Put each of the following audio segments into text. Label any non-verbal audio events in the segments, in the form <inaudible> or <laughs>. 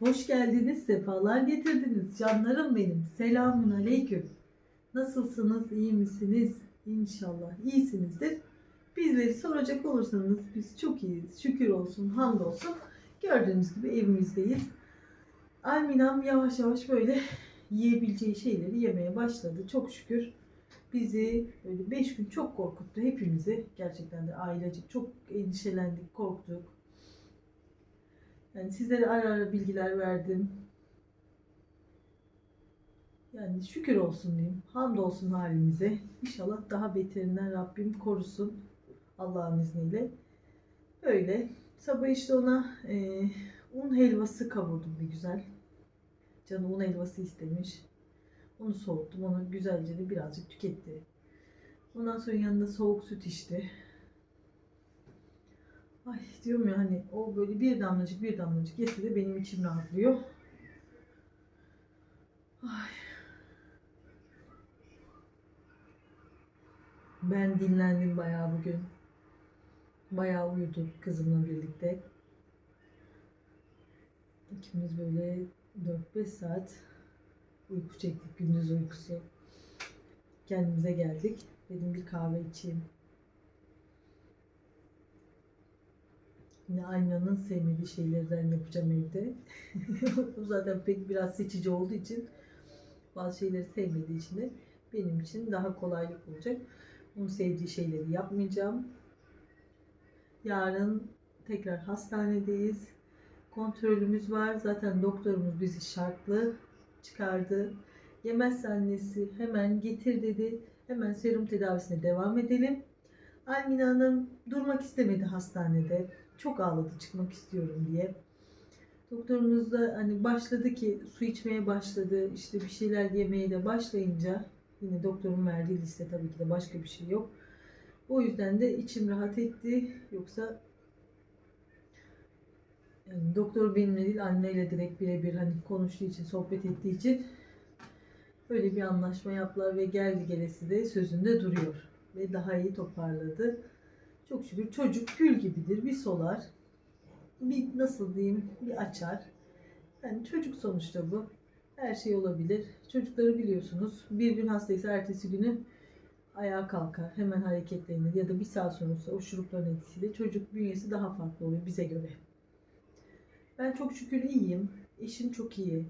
Hoş geldiniz, sefalar getirdiniz. Canlarım benim. Selamun aleyküm. Nasılsınız, iyi misiniz? İnşallah iyisinizdir. Bizleri soracak olursanız biz çok iyiyiz. Şükür olsun, hamdolsun. Gördüğünüz gibi evimizdeyiz. Alminam yavaş yavaş böyle yiyebileceği şeyleri yemeye başladı. Çok şükür bizi böyle 5 gün çok korkuttu hepimizi. Gerçekten de ailecek çok endişelendik, korktuk. Yani sizlere ara ara bilgiler verdim. Yani şükür olsun diyeyim. Hamdolsun halimize. İnşallah daha beterinden Rabbim korusun. Allah'ın izniyle. Öyle. Sabah işte ona e, un helvası kavurdum bir güzel. Canı un helvası istemiş. Onu soğuttum. Onu güzelce de birazcık tüketti. Ondan sonra yanında soğuk süt içti. Ay diyorum ya hani o böyle bir damlacık bir damlacık yetse de benim içim rahatlıyor. Ay. Ben dinlendim bayağı bugün. Bayağı uyuduk kızımla birlikte. İkimiz böyle 4-5 saat uyku çektik gündüz uykusu. Kendimize geldik. Dedim bir kahve içeyim. Yine Aynanın sevmediği şeylerden yapacağım evde. <laughs> o zaten pek biraz seçici olduğu için bazı şeyleri sevmediği için de benim için daha kolaylık olacak. Onun sevdiği şeyleri yapmayacağım. Yarın tekrar hastanedeyiz. Kontrolümüz var. Zaten doktorumuz bizi şartlı çıkardı. Yemezse annesi hemen getir dedi. Hemen serum tedavisine devam edelim. Almina Hanım durmak istemedi hastanede. Çok ağladı çıkmak istiyorum diye. Doktorumuz da hani başladı ki su içmeye başladı. işte bir şeyler yemeye de başlayınca yine doktorun verdiği liste tabii ki de başka bir şey yok. O yüzden de içim rahat etti. Yoksa yani doktor benimle değil anneyle direkt birebir hani konuştuğu için, sohbet ettiği için öyle bir anlaşma yaptılar ve geldi gelesi de sözünde duruyor. Ve daha iyi toparladı. Çok şükür çocuk gül gibidir. Bir solar, bir nasıl diyeyim, bir açar. Yani çocuk sonuçta bu. Her şey olabilir. Çocukları biliyorsunuz. Bir gün hastaysa ertesi günü ayağa kalkar. Hemen hareketlenir. Ya da bir saat sonrası o şurupların etkisiyle çocuk bünyesi daha farklı oluyor bize göre. Ben çok şükür iyiyim. Eşim çok iyi.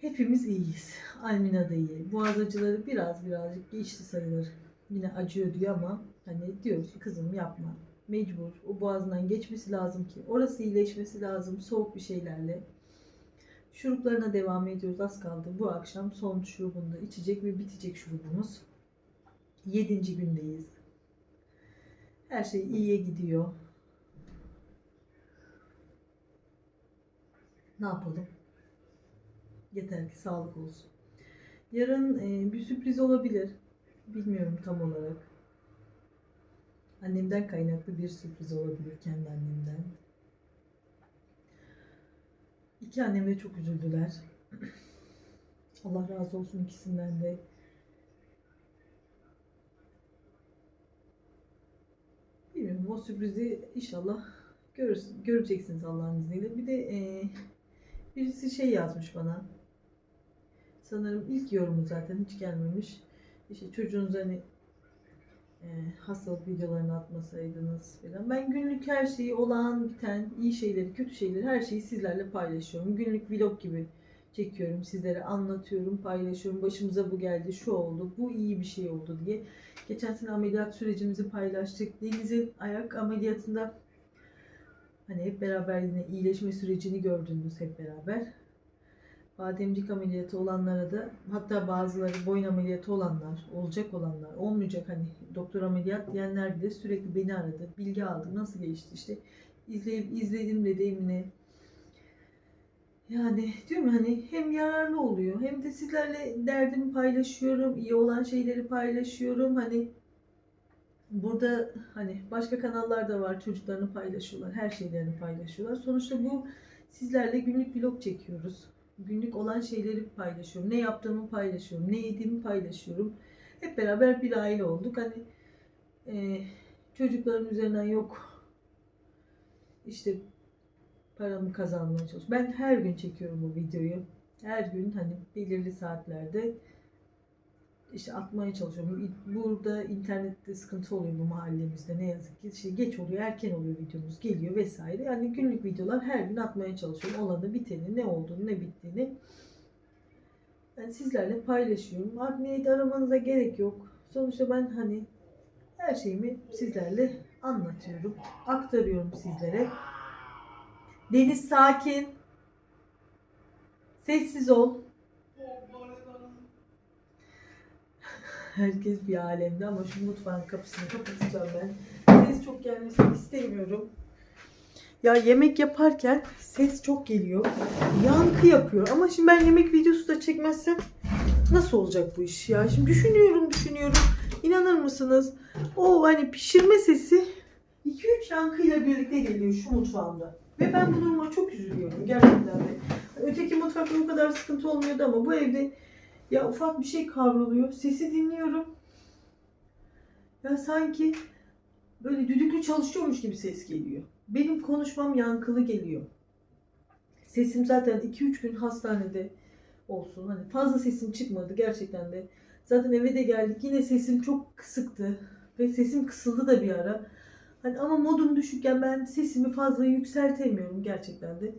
Hepimiz iyiyiz. Almina da iyi. Boğaz acıları biraz birazcık geçti sayılır. Yine acıyor diyor ama hani diyoruz ki kızım yapma. Mecbur. O boğazından geçmesi lazım ki. Orası iyileşmesi lazım. Soğuk bir şeylerle. Şuruplarına devam ediyoruz. Az kaldı. Bu akşam son şurubunu içecek ve bitecek şurubumuz. Yedinci gündeyiz. Her şey iyiye gidiyor. Ne yapalım? Yeter ki sağlık olsun. Yarın bir sürpriz olabilir. Bilmiyorum tam olarak. Annemden kaynaklı bir sürpriz olabilir kendi annemden. İki annem de çok üzüldüler. Allah razı olsun ikisinden de. Bilmiyorum o sürprizi inşallah görür, göreceksiniz Allah'ın izniyle. Bir de e, birisi şey yazmış bana. Sanırım ilk yorumu zaten hiç gelmemiş. İşte çocuğunuz hani hastalık videolarını atmasaydınız falan. Ben günlük her şeyi olan, biten, iyi şeyleri, kötü şeyleri her şeyi sizlerle paylaşıyorum. Günlük vlog gibi çekiyorum. Sizlere anlatıyorum, paylaşıyorum. Başımıza bu geldi, şu oldu, bu iyi bir şey oldu diye. Geçen sene ameliyat sürecimizi paylaştık. Deniz'in ayak ameliyatında hani hep beraber yine iyileşme sürecini gördünüz hep beraber. Bademcik ameliyatı olanlara da hatta bazıları boyun ameliyatı olanlar, olacak olanlar, olmayacak hani doktor ameliyat diyenler bile sürekli beni aradı. Bilgi aldı. Nasıl geçti işte. İzleyip izledim dedi Emine. Yani diyorum hani hem yararlı oluyor hem de sizlerle derdimi paylaşıyorum. iyi olan şeyleri paylaşıyorum. Hani burada hani başka kanallar da var çocuklarını paylaşıyorlar. Her şeylerini paylaşıyorlar. Sonuçta bu sizlerle günlük vlog çekiyoruz günlük olan şeyleri paylaşıyorum. Ne yaptığımı paylaşıyorum. Ne yediğimi paylaşıyorum. Hep beraber bir aile olduk. Hani e, çocukların üzerinden yok işte paramı kazanmaya çalışıyorum. Ben her gün çekiyorum bu videoyu. Her gün hani belirli saatlerde işte atmaya çalışıyorum. Burada internette sıkıntı oluyor bu mahallemizde ne yazık ki. İşte geç oluyor, erken oluyor videomuz geliyor vesaire. Yani günlük videolar her gün atmaya çalışıyorum. Olanı, biteni, ne olduğunu, ne bittiğini. Yani sizlerle paylaşıyorum. De aramanıza gerek yok. Sonuçta ben hani her şeyimi sizlerle anlatıyorum. Aktarıyorum sizlere. Deniz sakin. Sessiz ol. Herkes bir alemde ama şu mutfağın kapısını kapatacağım ben. Ses çok gelmesini istemiyorum. Ya yemek yaparken ses çok geliyor. Yankı yapıyor. Ama şimdi ben yemek videosu da çekmezsem nasıl olacak bu iş ya? Şimdi düşünüyorum düşünüyorum. İnanır mısınız? O hani pişirme sesi 2-3 yankıyla birlikte geliyor şu mutfağımda. Ve ben bu duruma çok üzülüyorum gerçekten de. Öteki mutfakta o kadar sıkıntı olmuyordu ama bu evde ya ufak bir şey kavruluyor. Sesi dinliyorum. Ya sanki böyle düdüklü çalışıyormuş gibi ses geliyor. Benim konuşmam yankılı geliyor. Sesim zaten 2-3 gün hastanede olsun. Hani fazla sesim çıkmadı gerçekten de. Zaten eve de geldik. Yine sesim çok kısıktı. Ve sesim kısıldı da bir ara. Hani ama modum düşükken ben sesimi fazla yükseltemiyorum gerçekten de.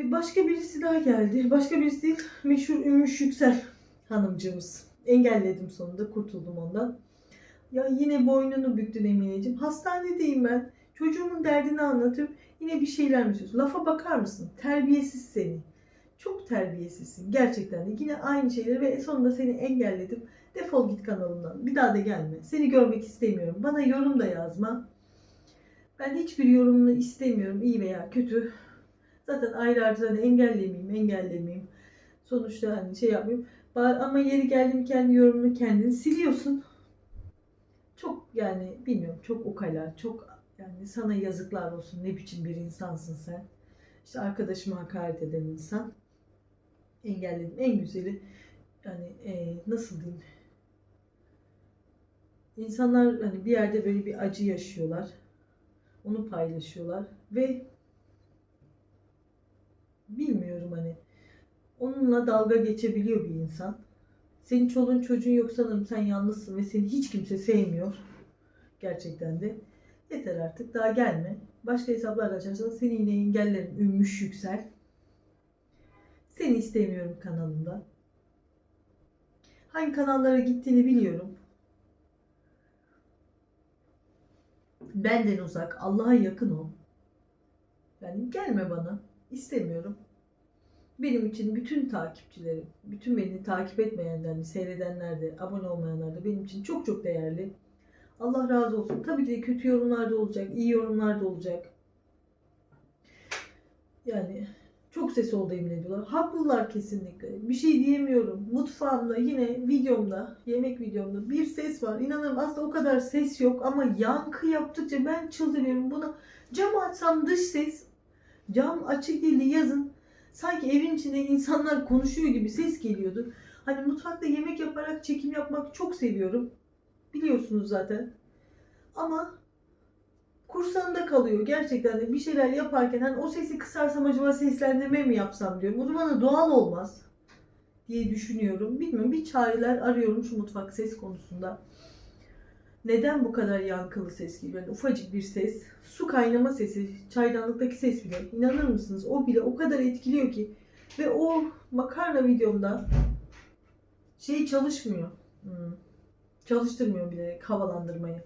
Ve başka birisi daha geldi. Başka birisi değil. Meşhur Ümmüş Yüksel hanımcığımız. Engelledim sonunda. Kurtuldum ondan. Ya yine boynunu büktün Emineciğim. Hastanedeyim ben. Çocuğumun derdini anlatıyorum. Yine bir şeyler mi söylüyorsun? Lafa bakar mısın? Terbiyesiz seni. Çok terbiyesizsin. Gerçekten de. Yine aynı şeyleri ve sonunda seni engelledim. Defol git kanalımdan. Bir daha da gelme. Seni görmek istemiyorum. Bana yorum da yazma. Ben hiçbir yorumunu istemiyorum. iyi veya kötü. Zaten ayrı ayrı hani engellemeyeyim, engellemeyeyim. Sonuçta hani şey yapmayayım. Ama yeri geldi mi kendi yorumunu kendin siliyorsun. Çok yani bilmiyorum çok ukala, çok yani sana yazıklar olsun ne biçim bir insansın sen. İşte arkadaşıma hakaret eden insan. Engelledim. En güzeli yani e, nasıl diyeyim İnsanlar hani bir yerde böyle bir acı yaşıyorlar. Onu paylaşıyorlar ve bilmiyorum hani onunla dalga geçebiliyor bir insan. Senin çoluğun çocuğun yok sanırım sen yalnızsın ve seni hiç kimse sevmiyor. Gerçekten de. Yeter artık daha gelme. Başka hesaplar açarsan seni yine engellerim. Ümmüş yüksel. Seni istemiyorum kanalımda. Hangi kanallara gittiğini biliyorum. Benden uzak, Allah'a yakın ol. Yani gelme bana. İstemiyorum. Benim için bütün takipçilerim, bütün beni takip etmeyenler, de, seyredenler de, abone olmayanlar da benim için çok çok değerli. Allah razı olsun. Tabii ki kötü yorumlar da olacak, iyi yorumlar da olacak. Yani çok ses oldu emin ediyorlar. Haklılar kesinlikle. Bir şey diyemiyorum. Mutfağımda yine videomda, yemek videomda bir ses var. İnanın aslında o kadar ses yok ama yankı yaptıkça ben çıldırıyorum. Buna cam açsam dış ses, cam açık değildi yazın. Sanki evin içinde insanlar konuşuyor gibi ses geliyordu. Hani mutfakta yemek yaparak çekim yapmak çok seviyorum. Biliyorsunuz zaten. Ama kursağımda kalıyor gerçekten de bir şeyler yaparken hani o sesi kısarsam acaba seslendirme mi yapsam diyorum. O zaman da doğal olmaz diye düşünüyorum. Bilmiyorum bir çareler arıyorum şu mutfak ses konusunda. Neden bu kadar yankılı ses geliyor? Yani ufacık bir ses, su kaynama sesi, çaydanlıktaki ses bile. İnanır mısınız? O bile o kadar etkiliyor ki. Ve o makarna videomda şey çalışmıyor. Hmm. Çalıştırmıyor bilerek havalandırmayı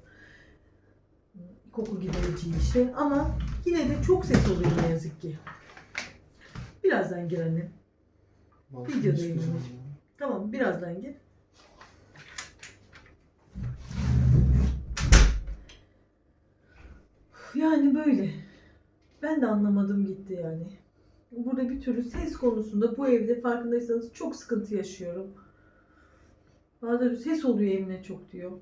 koku giderici işte. Ama yine de çok ses oluyor ne yazık ki. Birazdan gir annem. Videodayım. Tamam birazdan gir. Yani böyle. Ben de anlamadım gitti yani. Burada bir türlü ses konusunda bu evde farkındaysanız çok sıkıntı yaşıyorum. Bazen ses oluyor Emine çok diyor.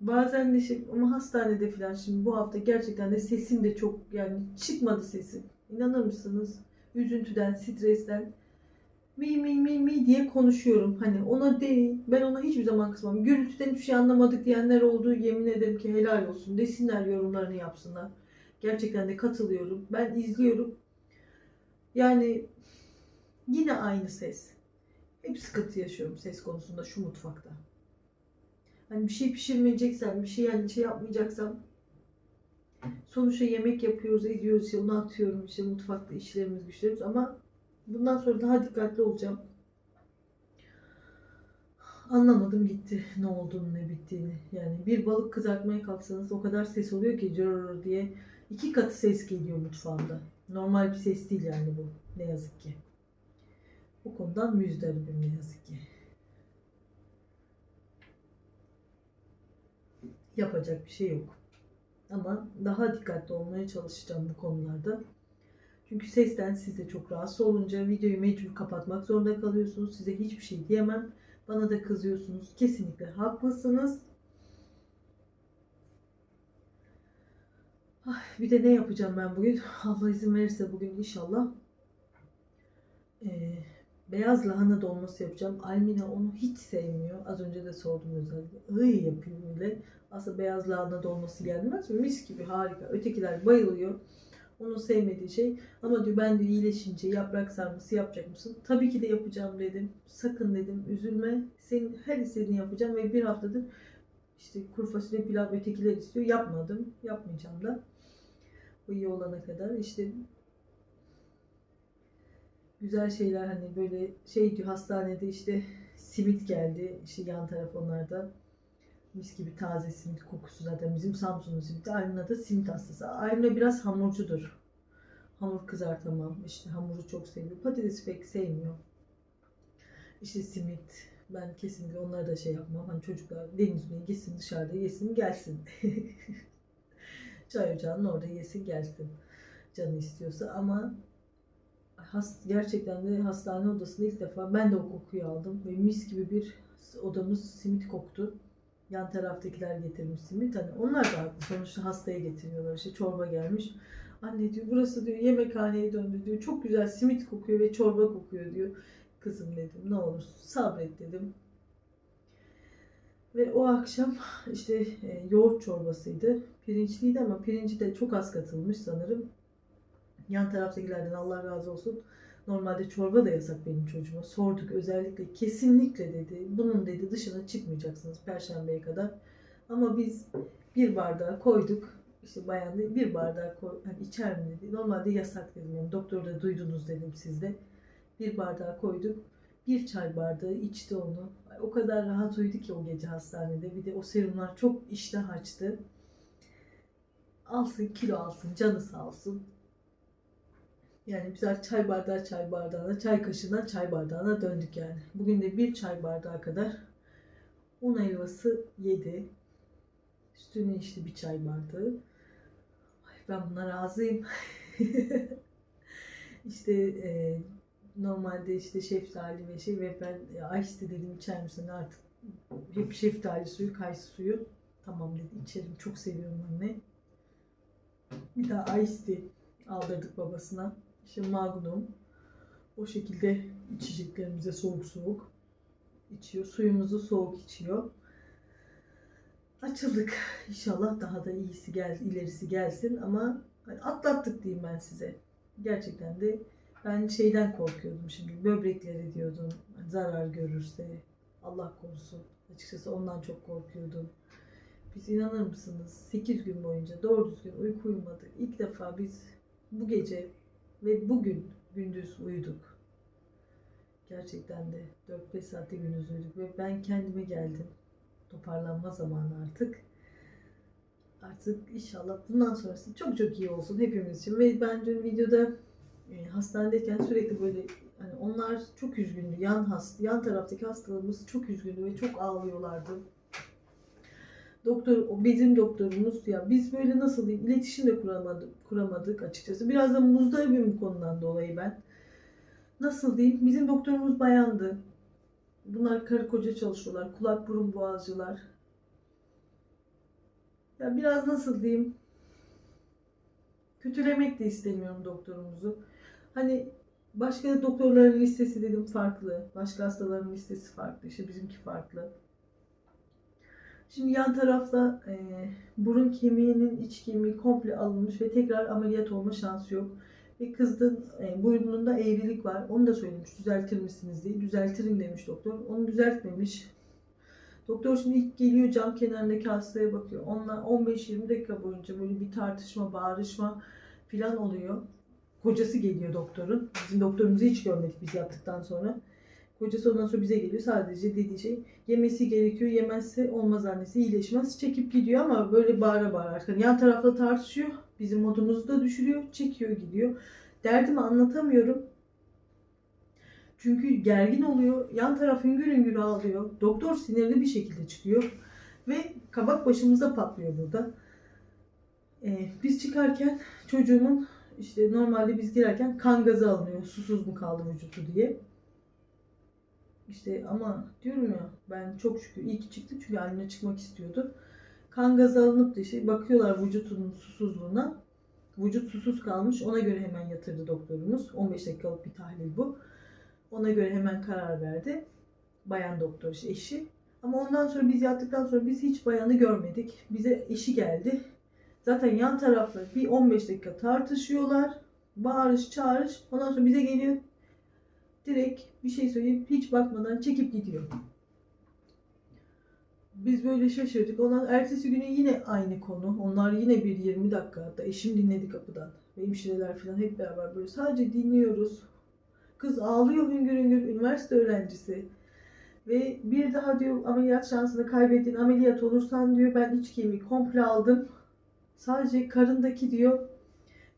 Bazen de şey ama hastanede falan şimdi bu hafta gerçekten de sesim de çok yani çıkmadı sesim. İnanır mısınız? Üzüntüden, stresten mi mi mi mi diye konuşuyorum. Hani ona değil. Ben ona hiçbir zaman kısmam. Gürültüden hiçbir şey anlamadık diyenler oldu. Yemin ederim ki helal olsun. Desinler yorumlarını yapsınlar. Gerçekten de katılıyorum. Ben izliyorum. Yani yine aynı ses. Hep sıkıntı yaşıyorum ses konusunda şu mutfakta. Hani bir şey pişirmeyeceksem, bir şey yani şey yapmayacaksam sonuçta yemek yapıyoruz, ediyoruz, işte onu atıyorum işte mutfakta işlerimiz, güçlerimiz ama bundan sonra daha dikkatli olacağım. Anlamadım gitti ne olduğunu ne bittiğini. Yani bir balık kızartmaya kalksanız o kadar ses oluyor ki cırrr diye iki katı ses geliyor mutfağımda. Normal bir ses değil yani bu ne yazık ki. Bu konudan müzdaribim ne yazık ki. Yapacak bir şey yok. Ama daha dikkatli olmaya çalışacağım bu konularda. Çünkü sesten siz de çok rahatsız olunca videoyu mecbur kapatmak zorunda kalıyorsunuz. Size hiçbir şey diyemem. Bana da kızıyorsunuz. Kesinlikle haklısınız. Ay, bir de ne yapacağım ben bugün? <laughs> Allah izin verirse bugün inşallah ee, beyaz lahana dolması yapacağım. Almina onu hiç sevmiyor. Az önce de sordum özellikle. Iy yapıyor böyle. Aslında beyaz lahana dolması gelmez mi? Mis gibi harika. Ötekiler bayılıyor. Onun sevmediği şey. Ama diyor ben de iyileşince yaprak sarması yapacak mısın? Tabii ki de yapacağım dedim. Sakın dedim üzülme. Senin her istediğini yapacağım ve bir haftadır işte kuru fasulye pilav ötekiler istiyor. Yapmadım. Yapmayacağım da. Bu iyi olana kadar işte güzel şeyler hani böyle şey diyor hastanede işte simit geldi işte yan taraf onlarda mis gibi taze simit kokusu zaten. Bizim Samsun'un simiti Aymina da simit hastası. Aymina biraz hamurcudur. Hamur kızartamam işte hamuru çok seviyor. Patates pek sevmiyor. İşte simit ben kesinlikle onlara da şey yapmam. Hani çocuklar deniz ürünü gitsin dışarıda yesin gelsin. <laughs> Çay ocağının orada yesin gelsin. Canı istiyorsa ama has, gerçekten de hastane odasında ilk defa ben de o kokuyu aldım. Ve mis gibi bir odamız simit koktu. Yan taraftakiler getirmiş simit. Hani onlar da haklı. Sonuçta hastaya getiriyorlar. İşte çorba gelmiş. Anne diyor burası diyor yemekhaneye döndü diyor. Çok güzel simit kokuyor ve çorba kokuyor diyor. Kızım dedim ne olursun sabret dedim. Ve o akşam işte e, yoğurt çorbasıydı. Pirinçliydi ama pirinci de çok az katılmış sanırım. Yan taraftakilerden Allah razı olsun. Normalde çorba da yasak benim çocuğuma. Sorduk özellikle kesinlikle dedi. Bunun dedi dışına çıkmayacaksınız perşembeye kadar. Ama biz bir bardağı koyduk. İşte bayan dedi, bir bardağı koy, hani içer mi dedi. Normalde yasak dedim. Yani doktor da duydunuz dedim sizde. Bir bardağı koyduk. Bir çay bardağı içti onu. O kadar rahat uyudu ki o gece hastanede. Bir de o serumlar çok iştah açtı. Alsın kilo alsın canı sağ olsun. Yani güzel çay bardağı çay bardağına, çay kaşığına çay bardağına döndük yani. Bugün de bir çay bardağı kadar un helvası yedi. Üstüne işte bir çay bardağı. Ay ben buna razıyım. <laughs> işte e, normalde işte şeftali ve şey ve ben ice dedim içer misin artık hep şeftali suyu, kayısı suyu. Tamam dedi içerim çok seviyorum anne. Bir daha ice tea aldırdık babasına. İşte magnum. O şekilde içeceklerimize soğuk soğuk içiyor. Suyumuzu soğuk içiyor. Açıldık. İnşallah daha da iyisi gel, ilerisi gelsin ama hani atlattık diyeyim ben size. Gerçekten de ben şeyden korkuyordum şimdi. Böbrekleri diyordum. hani Zarar görürse Allah korusun. Açıkçası ondan çok korkuyordum. Biz inanır mısınız 8 gün boyunca doğru düzgün uyku uyumadık. İlk defa biz bu gece ve bugün gündüz uyuduk. Gerçekten de 4-5 saatte gündüz uyuduk ve ben kendime geldim. Toparlanma zamanı artık. Artık inşallah bundan sonrası çok çok iyi olsun hepimiz için. Ve ben dün videoda e, hastanedeyken sürekli böyle hani onlar çok üzgündü. Yan hast yan taraftaki hastalarımız çok üzgündü ve çok ağlıyorlardı. Doktor, bizim doktorumuz ya biz böyle nasıl diyeyim iletişim de kuramadık, kuramadık açıkçası. Biraz da muzdaribim bu konudan dolayı ben. Nasıl diyeyim bizim doktorumuz bayandı. Bunlar karı koca çalışıyorlar. Kulak burun boğazcılar. Ya biraz nasıl diyeyim kötülemek de istemiyorum doktorumuzu. Hani başka doktorların listesi dedim farklı. Başka hastaların listesi farklı. İşte bizimki farklı. Şimdi yan tarafta e, burun kemiğinin iç kemiği komple alınmış ve tekrar ameliyat olma şansı yok. Ve kızın e, burnunda eğrilik var. Onu da söylemiş düzeltir misiniz diye. Düzeltirim demiş doktor. Onu düzeltmemiş. Doktor şimdi ilk geliyor cam kenarındaki hastaya bakıyor. Onunla 15-20 dakika boyunca böyle bir tartışma, bağırışma falan oluyor. Kocası geliyor doktorun. Bizim doktorumuzu hiç görmedik biz yaptıktan sonra. Kocası ondan sonra bize geliyor. Sadece dediği şey yemesi gerekiyor. Yemezse olmaz annesi iyileşmez. Çekip gidiyor ama böyle bağıra bağıra artık. Hani yan tarafta tartışıyor. Bizim modumuzu da düşürüyor. Çekiyor gidiyor. Derdimi anlatamıyorum. Çünkü gergin oluyor. Yan taraf hüngür hüngür ağlıyor. Doktor sinirli bir şekilde çıkıyor. Ve kabak başımıza patlıyor burada. Ee, biz çıkarken çocuğumun işte normalde biz girerken kan gazı alınıyor. Susuz mu kaldı vücudu diye. İşte ama diyorum ya ben çok şükür iyi ki çıktım çünkü anne çıkmak istiyordu. Kan gazı alınıp da işte bakıyorlar vücudunun susuzluğuna. Vücut susuz kalmış ona göre hemen yatırdı doktorumuz. 15 dakikalık bir tahlil bu. Ona göre hemen karar verdi. Bayan doktor işte eşi. Ama ondan sonra biz yattıktan sonra biz hiç bayanı görmedik. Bize eşi geldi. Zaten yan tarafta bir 15 dakika tartışıyorlar. Bağırış çağırış. Ondan sonra bize geliyor direkt bir şey söyleyip hiç bakmadan çekip gidiyor. Biz böyle şaşırdık. Ondan ertesi güne yine aynı konu. Onlar yine bir 20 dakika hatta eşim dinledi kapıdan. Ve hemşireler falan hep beraber böyle sadece dinliyoruz. Kız ağlıyor hüngür hüngür üniversite öğrencisi. Ve bir daha diyor ameliyat şansını kaybettin ameliyat olursan diyor ben iç kemiği komple aldım. Sadece karındaki diyor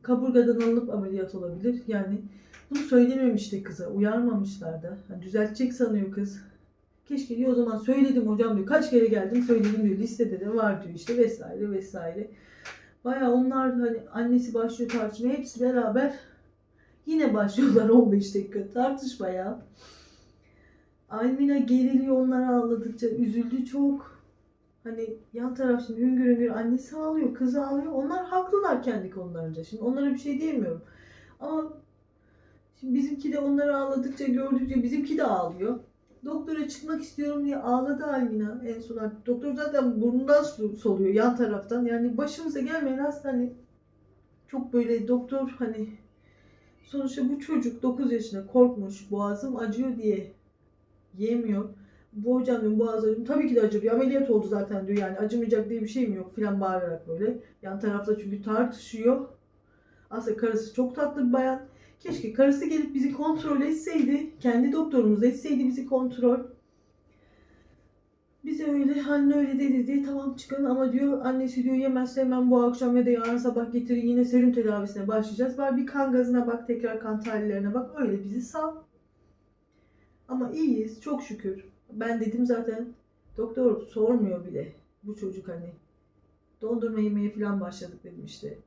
kaburgadan alınıp ameliyat olabilir. Yani bunu söylememişti kıza. Uyarmamışlar da. Hani düzeltecek sanıyor kız. Keşke diyor o zaman söyledim hocam diyor. Kaç kere geldim söyledim diyor. Listede de var diyor işte vesaire vesaire. Baya onlar hani annesi başlıyor tartışmaya. Hepsi beraber yine başlıyorlar <laughs> 15 dakika tartışmaya. Almina geriliyor onlar ağladıkça. Üzüldü çok. Hani yan taraf şimdi hüngür hüngür annesi ağlıyor, kızı ağlıyor. Onlar haklılar kendi konularınca. Şimdi onlara bir şey diyemiyorum. Ama Şimdi bizimki de onları ağladıkça gördükçe bizimki de ağlıyor. Doktora çıkmak istiyorum diye ağladı Almina en son. Doktor zaten burnundan soluyor yan taraftan. Yani başımıza gelmeyen hasta hani çok böyle doktor hani sonuçta bu çocuk 9 yaşında korkmuş boğazım acıyor diye yemiyor. Bu hocam diyorum boğaz acıyor. Tabii ki de acıyor. Ameliyat oldu zaten diyor yani acımayacak diye bir şey mi yok filan bağırarak böyle. Yan tarafta çünkü tartışıyor. Aslında karısı çok tatlı bir bayan. Keşke karısı gelip bizi kontrol etseydi. Kendi doktorumuz etseydi bizi kontrol. Bize öyle anne öyle dedi diye tamam çıkın ama diyor annesi diyor yemezse hemen bu akşam ya da yarın sabah getirin yine serum tedavisine başlayacağız. Var bir kan gazına bak tekrar kan tahlillerine bak öyle bizi sal. Ama iyiyiz çok şükür. Ben dedim zaten doktor sormuyor bile bu çocuk hani dondurma yemeye falan başladık dedim işte.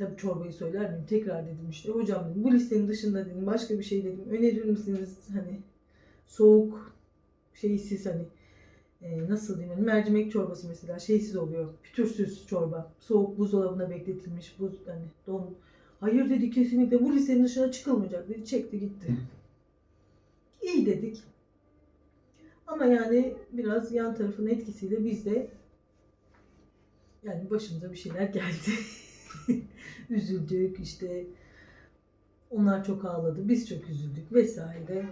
Tabii çorbayı söyler miyim? Tekrar dedim işte. Hocam dedim bu listenin dışında dedim başka bir şey dedim. Önerir misiniz hani soğuk şeysiz hani e, nasıl diyeyim hani mercimek çorbası mesela şeysiz oluyor. Pütürsüz çorba. Soğuk buzdolabına bekletilmiş buz hani don. Hayır dedi kesinlikle bu listenin dışına çıkılmayacak dedi. Çekti gitti. İyi dedik. Ama yani biraz yan tarafın etkisiyle biz de yani başımıza bir şeyler geldi. <laughs> <laughs> Üzüldük işte. Onlar çok ağladı. Biz çok üzüldük vesaire.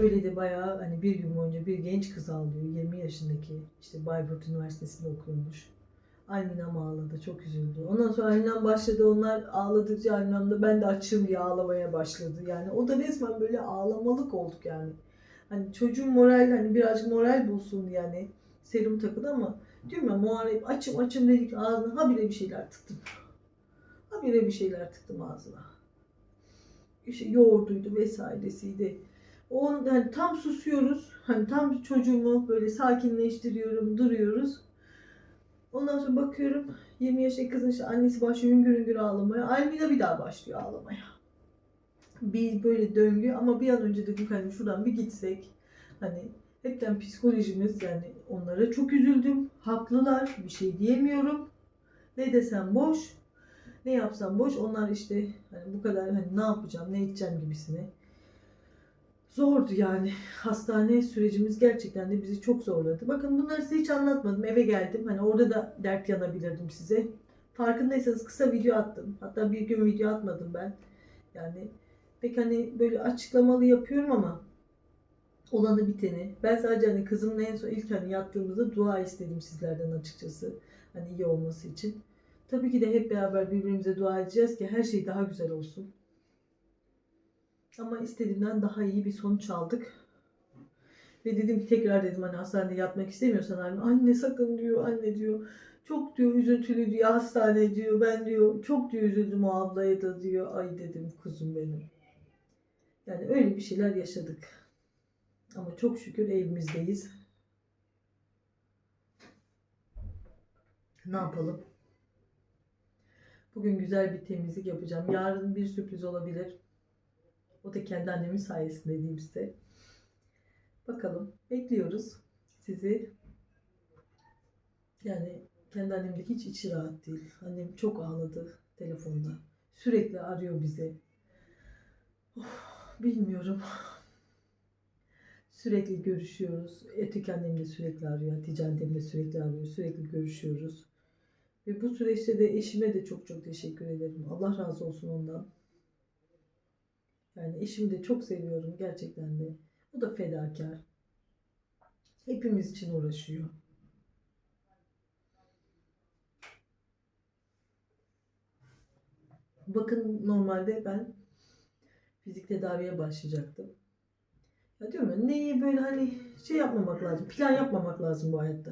Öyle de bayağı hani bir gün boyunca bir genç kız ağlıyor. 20 yaşındaki işte Bayburt Üniversitesi'nde okuyormuş. Alminam ağladı. Çok üzüldü. Ondan sonra Alminam başladı. Onlar ağladıkça Alminam da ben de açım diye ağlamaya başladı. Yani o da resmen böyle ağlamalık olduk yani. Hani çocuğun moral hani birazcık moral bulsun yani serum takıldı ama diyorum ya muharip açım açım dedik ağzına habire bir şeyler tıktım. Habire bir şeyler tıktım ağzına. İşte yoğurduydu vesairesiydi. O yani tam susuyoruz. Hani tam çocuğumu böyle sakinleştiriyorum, duruyoruz. Ondan sonra bakıyorum 20 yaşındaki kızın işte annesi başlıyor hüngür hüngür ağlamaya. Almina bir daha başlıyor ağlamaya. Bir böyle döngü ama bir an önce dedim hani şuradan bir gitsek. Hani hepten psikolojimiz yani onlara çok üzüldüm. Haklılar bir şey diyemiyorum. Ne desem boş. Ne yapsam boş. Onlar işte hani bu kadar hani ne yapacağım ne edeceğim gibisine Zordu yani. Hastane sürecimiz gerçekten de bizi çok zorladı. Bakın bunları size hiç anlatmadım. Eve geldim. Hani orada da dert yanabilirdim size. Farkındaysanız kısa video attım. Hatta bir gün video atmadım ben. Yani pek hani böyle açıklamalı yapıyorum ama olanı biteni. Ben sadece hani kızımla en son ilk hani yattığımızda dua istedim sizlerden açıkçası. Hani iyi olması için. Tabii ki de hep beraber birbirimize dua edeceğiz ki her şey daha güzel olsun. Ama istediğimden daha iyi bir sonuç aldık. Ve dedim ki tekrar dedim hani hastanede yatmak istemiyorsan anne, anne sakın diyor anne diyor. Çok diyor üzüntülü diyor hastane diyor. Ben diyor çok diyor üzüldüm o ablaya da diyor. Ay dedim kuzum benim. Yani öyle bir şeyler yaşadık. Ama çok şükür evimizdeyiz. Ne yapalım? Bugün güzel bir temizlik yapacağım. Yarın bir sürpriz olabilir. O da kendi annemin sayesinde diyeyim size. Bakalım. Bekliyoruz sizi. Yani kendi annem de hiç içi rahat değil. Annem çok ağladı telefonda. Sürekli arıyor bizi. Of, bilmiyorum. Sürekli görüşüyoruz. Etik annem de sürekli arıyor. Hatice annem de sürekli arıyor. Sürekli görüşüyoruz. Ve bu süreçte de eşime de çok çok teşekkür ederim. Allah razı olsun ondan. Yani eşimi de çok seviyorum gerçekten de. O da fedakar. Hepimiz için uğraşıyor. Bakın normalde ben fizik tedaviye başlayacaktım. Ya diyorum ya neyi böyle hani şey yapmamak lazım. Plan yapmamak lazım bu hayatta.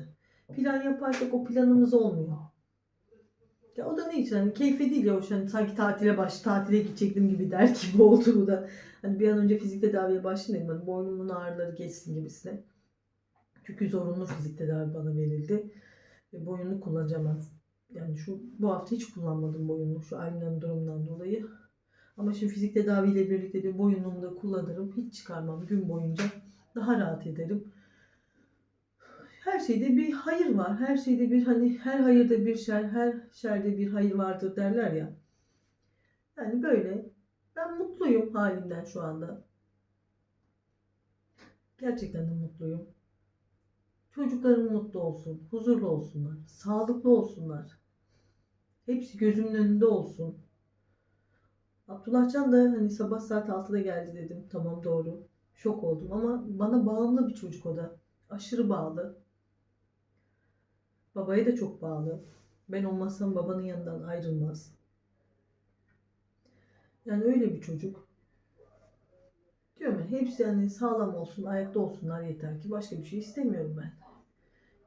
Plan yaparsak o planımız olmuyor. Ya o da ne için hani keyfe değil ya şu hani sanki tatile baş tatile gidecektim gibi der gibi <laughs> oldu bu da. Hani bir an önce fizik tedaviye başlayayım dedim. Hani boynumun ağrıları geçsin gibisine. Çünkü zorunlu fizik tedavi bana verildi. Ve boyunlu kullanacağım. Yani şu bu hafta hiç kullanmadım boyunlu şu Almina'nın durumundan dolayı. Ama şimdi fizik tedaviyle birlikte de boyunluğumu da kullanırım. Hiç çıkarmam gün boyunca. Daha rahat ederim. Her şeyde bir hayır var. Her şeyde bir hani her hayırda bir şer, her şerde bir hayır vardır derler ya. Yani böyle. Ben mutluyum halimden şu anda. Gerçekten de mutluyum. Çocuklarım mutlu olsun, huzurlu olsunlar, sağlıklı olsunlar. Hepsi gözümün önünde olsun. Abdullahcan da hani sabah saat 6'da geldi dedim. Tamam doğru. Şok oldum ama bana bağımlı bir çocuk o da. Aşırı bağlı. Babaya da çok bağlı. Ben olmazsam babanın yanından ayrılmaz. Yani öyle bir çocuk. Diyorum ya hepsi yani sağlam olsun, ayakta olsunlar yeter ki başka bir şey istemiyorum ben.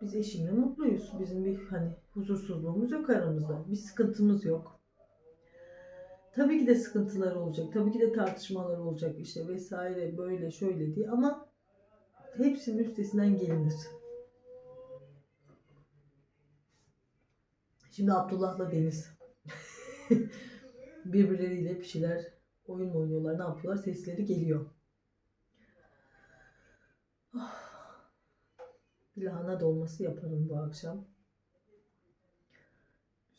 Biz eşimle mutluyuz. Bizim bir hani huzursuzluğumuz yok aramızda. Bir sıkıntımız yok. Tabii ki de sıkıntılar olacak. Tabii ki de tartışmalar olacak işte vesaire böyle şöyle diye ama hepsinin üstesinden gelinir. Şimdi Abdullah'la Deniz <laughs> birbirleriyle bir şeyler oyun oynuyorlar ne yapıyorlar sesleri geliyor. Bir lahana dolması yaparım bu akşam.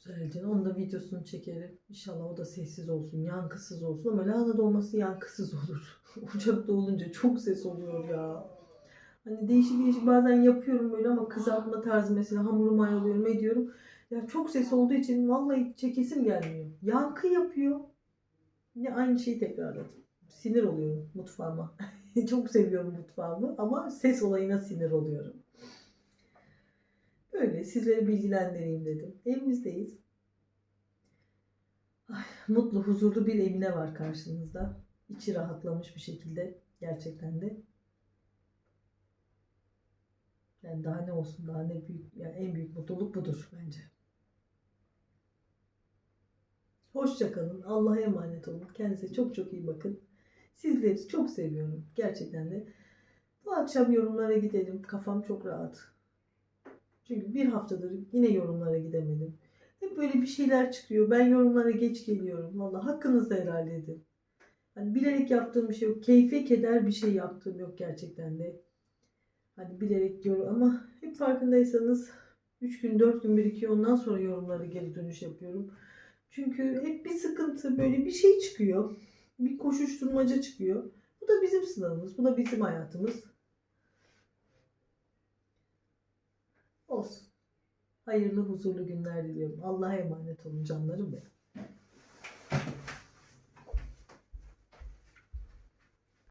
Güzelce. Onun da videosunu çekerim. İnşallah o da sessiz olsun, yankısız olsun. Ama lahana dolması yankısız olur. <laughs> Ocakta olunca çok ses oluyor ya. Hani değişik değişik bazen yapıyorum böyle ama kızartma tarzı mesela hamurumu mayalıyorum ediyorum. Ya çok ses olduğu için vallahi çekesim gelmiyor. Yankı yapıyor. Yine aynı şeyi tekrarladım. Sinir oluyorum mutfağıma. <laughs> çok seviyorum mutfağımı ama ses olayına sinir oluyorum. Böyle sizleri bilgilendireyim dedim. Evimizdeyiz. Ay, mutlu, huzurlu bir Emine var karşınızda. İçi rahatlamış bir şekilde. Gerçekten de. Yani daha ne olsun, daha ne büyük, yani en büyük mutluluk budur bence. Hoşça kalın. Allah'a emanet olun. Kendinize çok çok iyi bakın. Sizleri çok seviyorum. Gerçekten de. Bu akşam yorumlara gidelim. Kafam çok rahat. Çünkü bir haftadır yine yorumlara gidemedim. Hep böyle bir şeyler çıkıyor. Ben yorumlara geç geliyorum. Valla hakkınızda helal edin. Hani bilerek yaptığım bir şey yok. Keyfe keder bir şey yaptığım yok gerçekten de. Hani bilerek yorum ama hep farkındaysanız 3 gün 4 gün birikiyor. Ondan sonra yorumlara geri dönüş yapıyorum. Çünkü hep bir sıkıntı böyle bir şey çıkıyor. Bir koşuşturmaca çıkıyor. Bu da bizim sınavımız. Bu da bizim hayatımız. Olsun. Hayırlı, huzurlu günler diliyorum. Allah'a emanet olun canlarım benim.